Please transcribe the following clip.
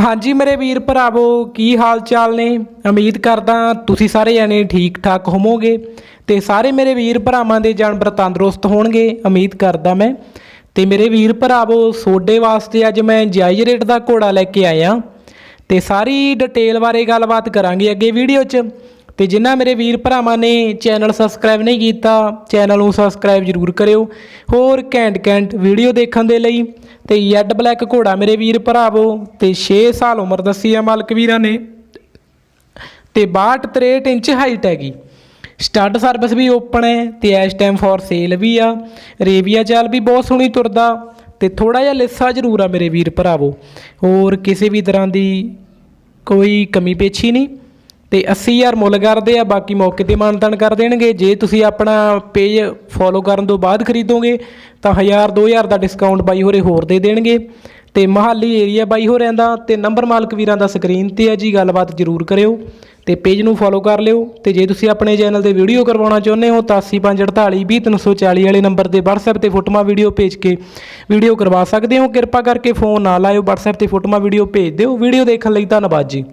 ਹਾਂਜੀ ਮੇਰੇ ਵੀਰ ਭਰਾਵੋ, ਕੀ ਹਾਲ ਚਾਲ ਨੇ? ਉਮੀਦ ਕਰਦਾ ਤੁਸੀਂ ਸਾਰੇ ਜਾਣੇ ਠੀਕ ਠਾਕ ਹੋਵੋਗੇ ਤੇ ਸਾਰੇ ਮੇਰੇ ਵੀਰ ਭਰਾਵਾਂ ਦੇ ਜਾਨਵਰ ਤੰਦਰੁਸਤ ਹੋਣਗੇ, ਉਮੀਦ ਕਰਦਾ ਮੈਂ। ਤੇ ਮੇਰੇ ਵੀਰ ਭਰਾਵੋ, ਸੋਡੇ ਵਾਸਤੇ ਅੱਜ ਮੈਂ ਜਾਇਜ਼ ਰੇਟ ਦਾ ਘੋੜਾ ਲੈ ਕੇ ਆਇਆ। ਤੇ ਸਾਰੀ ਡਿਟੇਲ ਬਾਰੇ ਗੱਲਬਾਤ ਕਰਾਂਗੇ ਅੱਗੇ ਵੀਡੀਓ 'ਚ। ਤੇ ਜਿਨ੍ਹਾਂ ਮੇਰੇ ਵੀਰ ਭਰਾਵਾਂ ਨੇ ਚੈਨਲ ਸਬਸਕ੍ਰਾਈਬ ਨਹੀਂ ਕੀਤਾ, ਚੈਨਲ ਨੂੰ ਸਬਸਕ੍ਰਾਈਬ ਜ਼ਰੂਰ ਕਰਿਓ। ਹੋਰ ਘੈਂਟ ਘੈਂਟ ਵੀਡੀਓ ਦੇਖਣ ਦੇ ਲਈ ਤੇ ਯੈੱਡ ਬਲੈਕ ਘੋੜਾ ਮੇਰੇ ਵੀਰ ਭਰਾਵੋ ਤੇ 6 ਸਾਲ ਉਮਰ ਦੱਸੀ ਆ ਮਾਲਕ ਵੀਰਾਂ ਨੇ ਤੇ 62 63 ਇੰਚ ਹਾਈਟ ਹੈਗੀ। ਸਟੱਡ ਸਰਵਿਸ ਵੀ ਓਪਨ ਹੈ ਤੇ ਇਸ ਟਾਈਮ ਫॉर ਸੇਲ ਵੀ ਆ। ਰੇਵੀਆ ਚਾਲ ਵੀ ਬਹੁਤ ਸੋਹਣੀ ਤੁਰਦਾ ਤੇ ਥੋੜਾ ਜਿਹਾ ਲਿੱਸਾ ਜ਼ਰੂਰ ਆ ਮੇਰੇ ਵੀਰ ਭਰਾਵੋ। ਹੋਰ ਕਿਸੇ ਵੀ ਤਰ੍ਹਾਂ ਦੀ ਕੋਈ ਕਮੀ ਪੇਛੀ ਨਹੀਂ। ਤੇ 80000 ਮੁੱਲ ਕਰਦੇ ਆ, ਬਾਕੀ ਮੌਕੇ ਤੇ ਮਾਨਤਾਨ ਕਰ ਦੇਣਗੇ। ਜੇ ਤੁਸੀਂ ਆਪਣਾ ਪੇਜ ਫੋਲੋ ਕਰਨ ਤੋਂ ਬਾਅਦ ਖਰੀਦੋਗੇ, ਤਾਂ 1000 2000 ਦਾ ਡਿਸਕਾਊਂਟ ਬਾਈ ਹੋਰੇ ਹੋਰ ਦੇ ਦੇਣਗੇ। ਤੇ ਮਹਾਲੀ ਏਰੀਆ ਬਾਈ ਹੋਰਿਆਂ ਦਾ ਤੇ ਨੰਬਰ ਮਾਲਕ ਵੀਰਾਂ ਦਾ ਸਕਰੀਨ ਤੇ ਆ ਜੀ, ਗੱਲਬਾਤ ਜ਼ਰੂਰ ਕਰਿਓ। ਤੇ ਪੇਜ ਨੂੰ ਫੋਲੋ ਕਰ ਲਿਓ। ਤੇ ਜੇ ਤੁਸੀਂ ਆਪਣੇ ਚੈਨਲ ਤੇ ਵੀਡੀਓ ਕਰਵਾਉਣਾ ਚਾਹੁੰਦੇ ਹੋ, ਤਾਂ 8548 20340 ਵਾਲੇ ਨੰਬਰ ਤੇ WhatsApp ਤੇ ਫੋਟੋਆਂ ਵੀਡੀਓ ਭੇਜ ਕੇ ਵੀਡੀਓ ਕਰਵਾ ਸਕਦੇ ਹੋ। ਕਿਰਪਾ ਕਰਕੇ ਫੋਨ ਨਾ ਲਾਇਓ, WhatsApp ਤੇ ਫੋਟੋਆਂ ਵੀਡੀਓ ਭੇਜ ਦਿਓ। ਵੀਡੀਓ ਦੇਖਣ ਲਈ ਧੰਨਵਾਦ ਜੀ।